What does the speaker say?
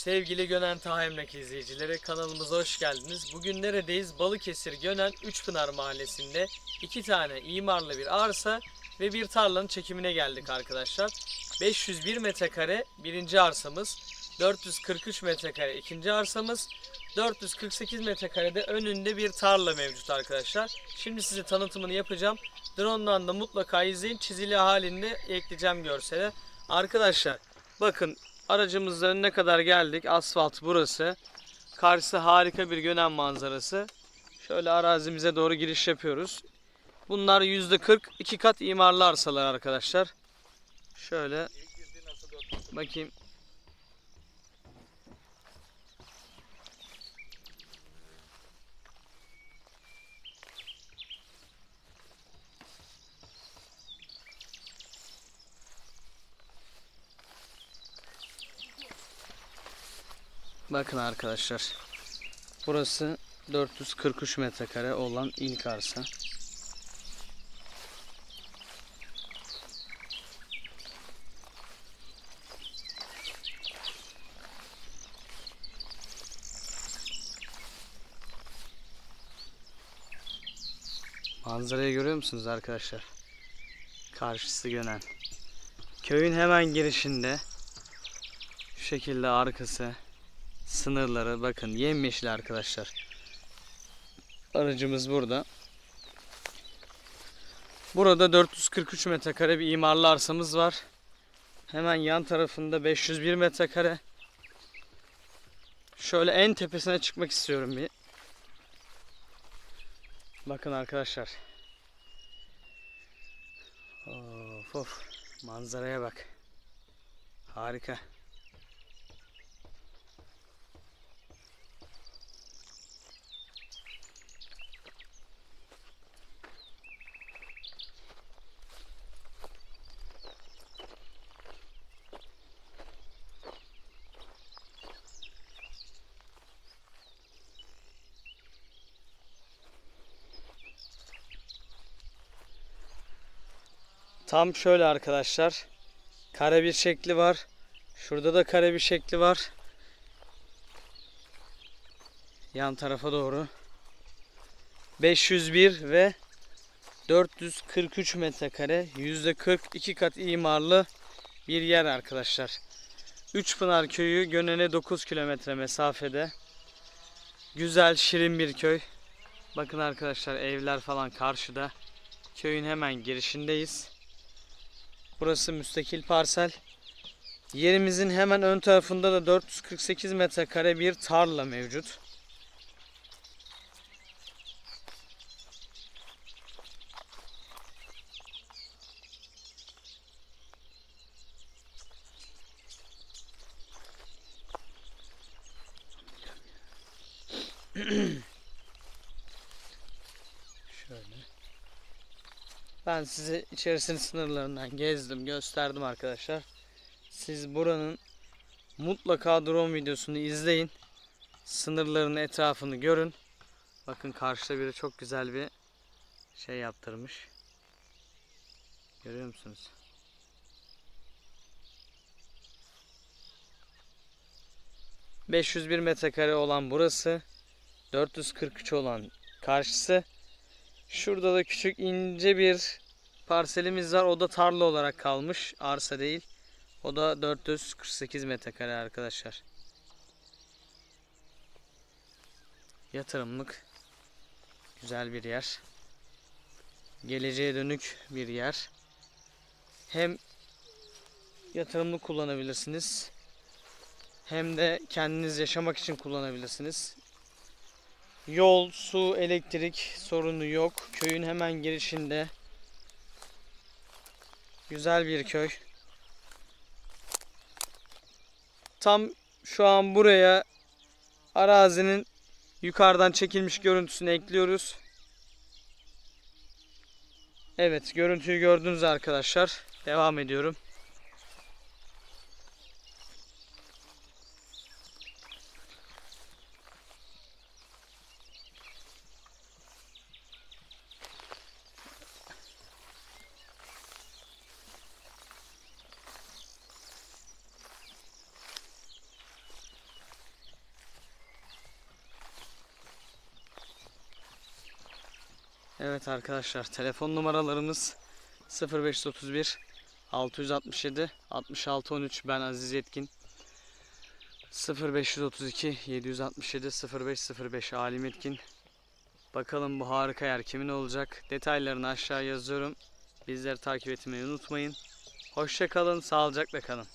Sevgili Gönen Taha Emlak izleyicileri kanalımıza hoş geldiniz. Bugün neredeyiz? Balıkesir Gönen Üçpınar Mahallesi'nde iki tane imarlı bir arsa ve bir tarlanın çekimine geldik arkadaşlar. 501 metrekare birinci arsamız, 443 metrekare ikinci arsamız, 448 metrekarede önünde bir tarla mevcut arkadaşlar. Şimdi size tanıtımını yapacağım. Drone'dan da mutlaka izleyin. Çizili halinde ekleyeceğim görsele. Arkadaşlar bakın aracımızla önüne kadar geldik. Asfalt burası. Karşısı harika bir Gönen manzarası. Şöyle arazimize doğru giriş yapıyoruz. Bunlar %40 iki kat imarlı arsalar arkadaşlar. Şöyle bakayım. Bakın arkadaşlar. Burası 443 metrekare olan ilk arsa. Manzarayı görüyor musunuz arkadaşlar? Karşısı Gönen. Köyün hemen girişinde şu şekilde arkası sınırları bakın yemyeşil arkadaşlar. Aracımız burada. Burada 443 metrekare bir imarlı arsamız var. Hemen yan tarafında 501 metrekare. Şöyle en tepesine çıkmak istiyorum bir. Bakın arkadaşlar. Of of. Manzaraya bak. Harika. Tam şöyle arkadaşlar. Kare bir şekli var. Şurada da kare bir şekli var. Yan tarafa doğru. 501 ve 443 metrekare %42 kat imarlı bir yer arkadaşlar. Üçpınar köyü Gönen'e 9 kilometre mesafede. Güzel şirin bir köy. Bakın arkadaşlar evler falan karşıda. Köyün hemen girişindeyiz. Burası müstakil parsel. Yerimizin hemen ön tarafında da 448 metrekare bir tarla mevcut. Şöyle. Ben size içerisinin sınırlarından gezdim, gösterdim arkadaşlar. Siz buranın mutlaka drone videosunu izleyin. Sınırların etrafını görün. Bakın karşıda biri çok güzel bir şey yaptırmış. Görüyor musunuz? ...501 metrekare olan burası... ...443 olan karşısı... Şurada da küçük ince bir parselimiz var. O da tarla olarak kalmış. Arsa değil. O da 448 metrekare arkadaşlar. Yatırımlık güzel bir yer. Geleceğe dönük bir yer. Hem yatırımlık kullanabilirsiniz. Hem de kendiniz yaşamak için kullanabilirsiniz. Yol, su, elektrik sorunu yok. Köyün hemen girişinde. Güzel bir köy. Tam şu an buraya arazinin yukarıdan çekilmiş görüntüsünü ekliyoruz. Evet, görüntüyü gördünüz arkadaşlar. Devam ediyorum. Evet arkadaşlar telefon numaralarımız 0531 667 66 13 ben Aziz Yetkin. 0532 767 0505 Alim Etkin Bakalım bu harika yer kimin olacak? Detaylarını aşağı yazıyorum. Bizleri takip etmeyi unutmayın. Hoşça kalın sağlıcakla kalın